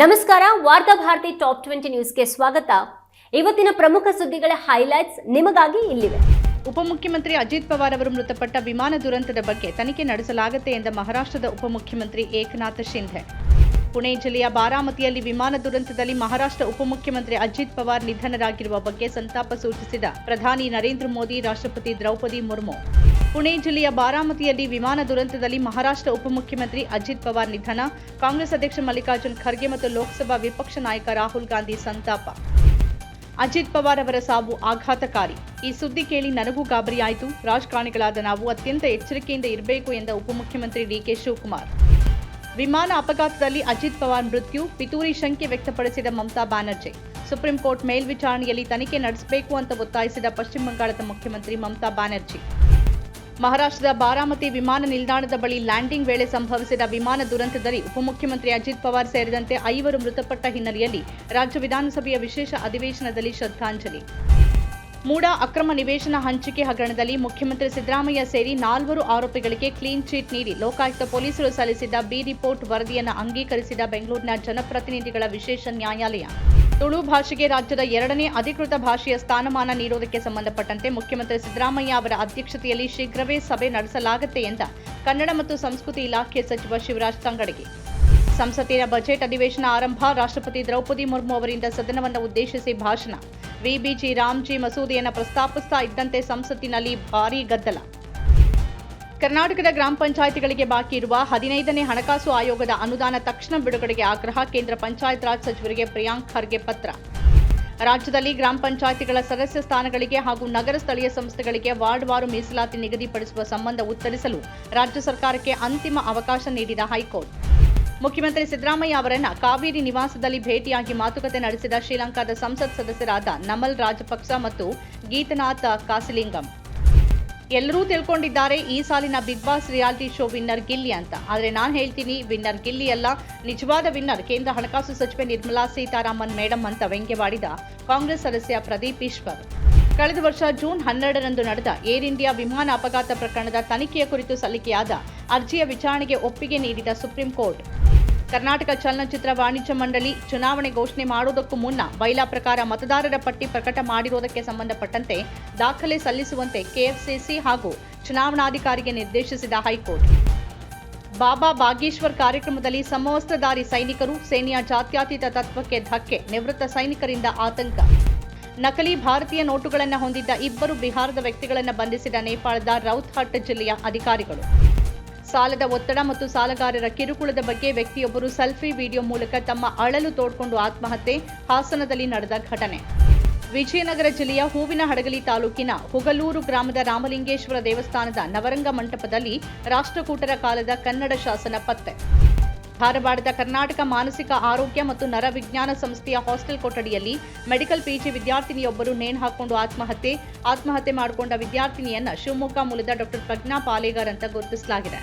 ನಮಸ್ಕಾರ, ವಾರ್ತಾ Bharati top twenty ನ್ಯೂಸ್ಗೆ ಸ್ವಾಗತ. ಇವತ್ತಿನ ಪ್ರಮುಖ ಸುದ್ದಿಗಳ ಹೈಲೈಟ್ಸ್ ನಿಮಗಾಗಿ ಇಲ್ಲಿವೆ. ಉಪಮುಖ್ಯಮಂತ್ರಿ ಅಜಿತ್ ಪವಾರ್ ಅವರು ಮೃತಪಟ್ಟ ವಿಮಾನ ದುರಂತದ ಬಗ್ಗೆ ತನಿಖೆ ನಡೆಸಲಾಗುತ್ತೆ ಎಂದ ಮಹಾರಾಷ್ಟ್ರದ ಉಪಮುಖ್ಯಮಂತ್ರಿ ಏಕನಾಥ್ ಶಿಂಧೆ. ಪುಣೆ ಜಿಲ್ಲೆಯ ಬಾರಾಮತಿಯಲ್ಲಿ ವಿಮಾನ ದುರಂತದಲ್ಲಿ ಮಹಾರಾಷ್ಟ್ರ ಉಪಮುಖ್ಯಮಂತ್ರಿ ಅಜಿತ್ ಪವಾರ್ ನಿಧನರಾಗಿರುವ ಬಗ್ಗೆ ಸಂತಾಪ ಸೂಚಿಸಿದ ಪ್ರಧಾನಿ ನರೇಂದ್ರ ಮೋದಿ ರಾಷ್ಟ್ರಪತಿ ದ್ರೌಪದಿ ಮುರ್ಮು. ಪುಣೆ ಜಿಲ್ಲೆಯ ಬಾರಾಮತಿಯಲ್ಲಿ ವಿಮಾನ ದುರಂತದಲ್ಲಿ ಮಹಾರಾಷ್ಟ್ರ ಉಪಮುಖ್ಯಮಂತ್ರಿ ಅಜಿತ್ ಪವಾರ್ ನಿಧನ, ಕಾಂಗ್ರೆಸ್ ಅಧ್ಯಕ್ಷ ಮಲ್ಲಿಕಾರ್ಜುನ್ ಖರ್ಗೆ ಮತ್ತು ಲೋಕಸಭಾ ವಿಪಕ್ಷ ನಾಯಕ ರಾಹುಲ್ ಗಾಂಧಿ ಸಂತಾಪ. ಅಜಿತ್ ಪವಾರ್ ಅವರ ಸಾವು ಆಘಾತಕಾರಿ. ಈ ಸುದ್ದಿ ಕೇಳಿ ನನಗೂ ಗಾಬರಿಯಾಯಿತು. ರಾಜಕಾರಣಿಗಳಾದ ನಾವು ಅತ್ಯಂತ ಎಚ್ಚರಿಕೆಯಿಂದ ಇರಬೇಕು ಎಂದ ಉಪಮುಖ್ಯಮಂತ್ರಿ ಡಿಕೆ ಶಿವಕುಮಾರ್. ವಿಮಾನ ಅಪಘಾತದಲ್ಲಿ ಅಜಿತ್ ಪವಾರ್ ಮೃತ್ಯು, ಪಿತೂರಿ ಶಂಕೆ ವ್ಯಕ್ತಪಡಿಸಿದ ಮಮತಾ ಬ್ಯಾನರ್ಜಿ. ಸುಪ್ರೀಂ ಕೋರ್ಟ್ ಮೇಲ್ವಿಚಾರಣೆಯಲ್ಲಿ ತನಿಖೆ ನಡೆಸಬೇಕು ಅಂತ ಒತ್ತಾಯಿಸಿದ ಪಶ್ಚಿಮ ಬಂಗಾಳದ ಮುಖ್ಯಮಂತ್ರಿ ಮಮತಾ ಬ್ಯಾನರ್ಜಿ. ಮಹಾರಾಷ್ಟ್ರದ ಬಾರಾಮತಿ ವಿಮಾನ ನಿಲ್ದಾಣದ ಬಳಿ ಲ್ಯಾಂಡಿಂಗ್ ವೇಳೆ ಸಂಭವಿಸಿದ ವಿಮಾನ ದುರಂತದಲ್ಲಿ ಉಪಮುಖ್ಯಮಂತ್ರಿ ಅಜಿತ್ ಪವಾರ್ ಸೇರಿದಂತೆ ಐವರು ಮೃತಪಟ್ಟ ಹಿನ್ನೆಲೆಯಲ್ಲಿ ರಾಜ್ಯ ವಿಧಾನಸಭೆಯ ವಿಶೇಷ ಅಧಿವೇಶನದಲ್ಲಿ ಶ್ರದ್ಧಾಂಜಲಿ. ಮೂಡ ಅಕ್ರಮ ನಿವೇಶನ ಹಂಚಿಕೆ ಹಗರಣದಲ್ಲಿ ಮುಖ್ಯಮಂತ್ರಿ ಸಿದ್ದರಾಮಯ್ಯ ಸೇರಿ ನಾಲ್ವರು ಆರೋಪಿಗಳಿಗೆ ಕ್ಲೀನ್ ಚೀಟ್ ನೀಡಿ ಲೋಕಾಯುಕ್ತ ಪೊಲೀಸರು ಸಲ್ಲಿಸಿದ್ದ ಬಿ ರಿಪೋರ್ಟ್ ವರದಿಯನ್ನು ಅಂಗೀಕರಿಸಿದ ಬೆಂಗಳೂರಿನ ಜನಪ್ರತಿನಿಧಿಗಳ ವಿಶೇಷ ನ್ಯಾಯಾಲಯ. ತುಳು ಭಾಷೆಗೆ ರಾಜ್ಯದ ಎರಡನೇ ಅಧಿಕೃತ ಭಾಷೆಯ ಸ್ಥಾನಮಾನ ನೀಡುವುದಕ್ಕೆ ಸಂಬಂಧಪಟ್ಟಂತೆ ಮುಖ್ಯಮಂತ್ರಿ ಸಿದ್ದರಾಮಯ್ಯ ಅವರ ಅಧ್ಯಕ್ಷತೆಯಲ್ಲಿ ಶೀಘ್ರವೇ ಸಭೆ ನಡೆಸಲಾಗುತ್ತೆ ಎಂದ ಕನ್ನಡ ಮತ್ತು ಸಂಸ್ಕೃತಿ ಇಲಾಖೆ ಸಚಿವ ಶಿವರಾಜ್ ತಂಗಡಗಿ. ಸಂಸತ್ತಿನ ಬಜೆಟ್ ಅಧಿವೇಶನ ಆರಂಭ ರಾಷ್ಟ್ರಪತಿ ದ್ರೌಪದಿ ಮುರ್ಮು ಅವರಿಂದ ಸದನವನ್ನು ಉದ್ದೇಶಿಸಿ ಭಾಷಣ. ವಿಬಿಜಿ ರಾಮ್ಜಿ ಮಸೂದೆಯನ್ನು ಪ್ರಸ್ತಾಪಿಸ್ತಾ ಇದ್ದಂತೆ ಸಂಸತ್ತಿನಲ್ಲಿ ಭಾರೀ ಗದ್ದಲ. ಕರ್ನಾಟಕದ ಗ್ರಾಮ ಪಂಚಾಯಿತಿಗಳಿಗೆ ಬಾಕಿ ಇರುವ ಹದಿನೈದನೇ ಹಣಕಾಸು ಆಯೋಗದ ಅನುದಾನ ತಕ್ಷಣ ಬಿಡುಗಡೆಗೆ ಆಗ್ರಹ ಕೇಂದ್ರ ಪಂಚಾಯತ್ ರಾಜ್ ಸಚಿವರಿಗೆ ಪ್ರಿಯಾಂಕ್ ಖರ್ಗೆ ಪತ್ರ. ರಾಜ್ಯದಲ್ಲಿ ಗ್ರಾಮ ಪಂಚಾಯಿತಿಗಳ ಸದಸ್ಯ ಸ್ಥಾನಗಳಿಗೆ ಹಾಗೂ ನಗರ ಸ್ಥಳೀಯ ಸಂಸ್ಥೆಗಳಿಗೆ ವಾರ್ಡ್ವಾರು ಮೀಸಲಾತಿ ನಿಗದಿಪಡಿಸುವ ಸಂಬಂಧ ಉತ್ತರಿಸಲು ರಾಜ್ಯ ಸರ್ಕಾರಕ್ಕೆ ಅಂತಿಮ ಅವಕಾಶ ನೀಡಿದ ಹೈಕೋರ್ಟ್. ಮುಖ್ಯಮಂತ್ರಿ ಸಿದ್ದರಾಮಯ್ಯ ಅವರನ್ನು ಕಾವೇರಿ ನಿವಾಸದಲ್ಲಿ ಭೇಟಿಯಾಗಿ ಮಾತುಕತೆ ನಡೆಸಿದ ಶ್ರೀಲಂಕಾದ ಸಂಸತ್ ಸದಸ್ಯರಾದ ನಮಲ್ ರಾಜಪಕ್ಸ ಮತ್ತು ಗೀತನಾಥ್ ಕಾಸಿಲಿಂಗಂ. ಎಲ್ಲರೂ ತಿಳ್ಕೊಂಡಿದ್ದಾರೆ ಈ ಸಾಲಿನ big boss reality show winner Gilli ಅಂತ. ಆದರೆ ನಾನು ಹೇಳ್ತೀನಿ, ವಿನ್ನರ್ ಗಿಲ್ಲಿ ಅಲ್ಲ, ನಿಜವಾದ ವಿನ್ನರ್ ಕೇಂದ್ರ ಹಣಕಾಸು ಸಚಿವೆ ನಿರ್ಮಲಾ ಸೀತಾರಾಮನ್ ಮೇಡಂ ಅಂತ ವ್ಯಂಗ್ಯವಾಡಿದ ಕಾಂಗ್ರೆಸ್ ಸದಸ್ಯ ಪ್ರದೀಪ್ ಈಶ್ವರ್. ಕಳೆದ ವರ್ಷ ಜೂನ್ ಹನ್ನೆರಡರಂದು ನಡೆದ ಏರ್ ಇಂಡಿಯಾ ವಿಮಾನ ಅಪಘಾತ ಪ್ರಕರಣದ ತನಿಖೆಯ ಕುರಿತು ಸಲ್ಲಿಕೆಯಾದ ಅರ್ಜಿಯ ವಿಚಾರಣೆಗೆ ಒಪ್ಪಿಗೆ ನೀಡಿದ ಸುಪ್ರೀಂ ಕೋರ್ಟ್. ಕರ್ನಾಟಕ ಚಲನಚಿತ್ರ ವಾಣಿಜ್ಯ ಮಂಡಳಿ ಚುನಾವಣೆ ಘೋಷಣೆ ಮಾಡುವುದಕ್ಕೂ ಮುನ್ನ ಬೈಲಾ ಪ್ರಕಾರ ಮತದಾರರ ಪಟ್ಟಿ ಪ್ರಕಟ ಮಾಡಿರುವುದಕ್ಕೆ ಸಂಬಂಧಪಟ್ಟಂತೆ ದಾಖಲೆ ಸಲ್ಲಿಸುವಂತೆ ಕೆಎಫ್ಸಿಸಿ ಹಾಗೂ ಚುನಾವಣಾಧಿಕಾರಿಗೆ ನಿರ್ದೇಶಿಸಿದ ಹೈಕೋರ್ಟ್. ಬಾಬಾ ಬಾಗೇಶ್ವರ್ ಕಾರ್ಯಕ್ರಮದಲ್ಲಿ ಸಮವಸ್ತ್ರಧಾರಿ ಸೈನಿಕರು, ಸೇನೆಯ ಜಾತ್ಯತೀತ ತತ್ವಕ್ಕೆ ಧಕ್ಕೆ, ನಿವೃತ್ತ ಸೈನಿಕರಿಂದ ಆತಂಕ. ನಕಲಿ ಭಾರತೀಯ ನೋಟುಗಳನ್ನು ಹೊಂದಿದ್ದ ಇಬ್ಬರು ಬಿಹಾರದ ವ್ಯಕ್ತಿಗಳನ್ನು ಬಂಧಿಸಿದ ನೇಪಾಳದ ರೌತ್ಹಟ್ ಜಿಲ್ಲೆಯ ಅಧಿಕಾರಿಗಳು. ಸಾಲದ ಒತ್ತಡ ಮತ್ತು ಸಾಲಗಾರರ ಕಿರುಕುಳದ ಬಗ್ಗೆ ವ್ಯಕ್ತಿಯೊಬ್ಬರು ಸೆಲ್ಫಿ ವಿಡಿಯೋ ಮೂಲಕ ತಮ್ಮ ಅಳಲು ತೋಡ್ಕೊಂಡು ಆತ್ಮಹತ್ಯೆ, ಹಾಸನದಲ್ಲಿ ನಡೆದ ಘಟನೆ. ವಿಜಯನಗರ ಜಿಲ್ಲೆಯ ಹೂವಿನ ಹಡಗಲಿ ತಾಲೂಕಿನ ಹುಗಲೂರು ಗ್ರಾಮದ ರಾಮಲಿಂಗೇಶ್ವರ ದೇವಸ್ಥಾನದ ನವರಂಗ ಮಂಟಪದಲ್ಲಿ ರಾಷ್ಟ್ರಕೂಟರ ಕಾಲದ ಕನ್ನಡ ಶಾಸನ ಪತ್ತೆ. ಧಾರವಾಡದ ಕರ್ನಾಟಕ ಮಾನಸಿಕ ಆರೋಗ್ಯ ಮತ್ತು ನರವಿಜ್ಞಾನ ಸಂಸ್ಥೆಯ ಹಾಸ್ಟೆಲ್ ಕೊಠಡಿಯಲ್ಲಿ ಮೆಡಿಕಲ್ ಪಿಜಿ ವಿದ್ಯಾರ್ಥಿನಿಯೊಬ್ಬರು ನೇಣು ಹಾಕೊಂಡು ಆತ್ಮಹತ್ಯೆ ಆತ್ಮಹತ್ಯೆ ಮಾಡಿಕೊಂಡ ವಿದ್ಯಾರ್ಥಿನಿಯನ್ನ ಶಿವಮೊಗ್ಗ ಮೂಲದ ಡಾಕ್ಟರ್ ಪ್ರಜ್ಞಾ ಪಾಲೇಗಾರ್ ಅಂತ ಗುರುತಿಸಲಾಗಿದೆ.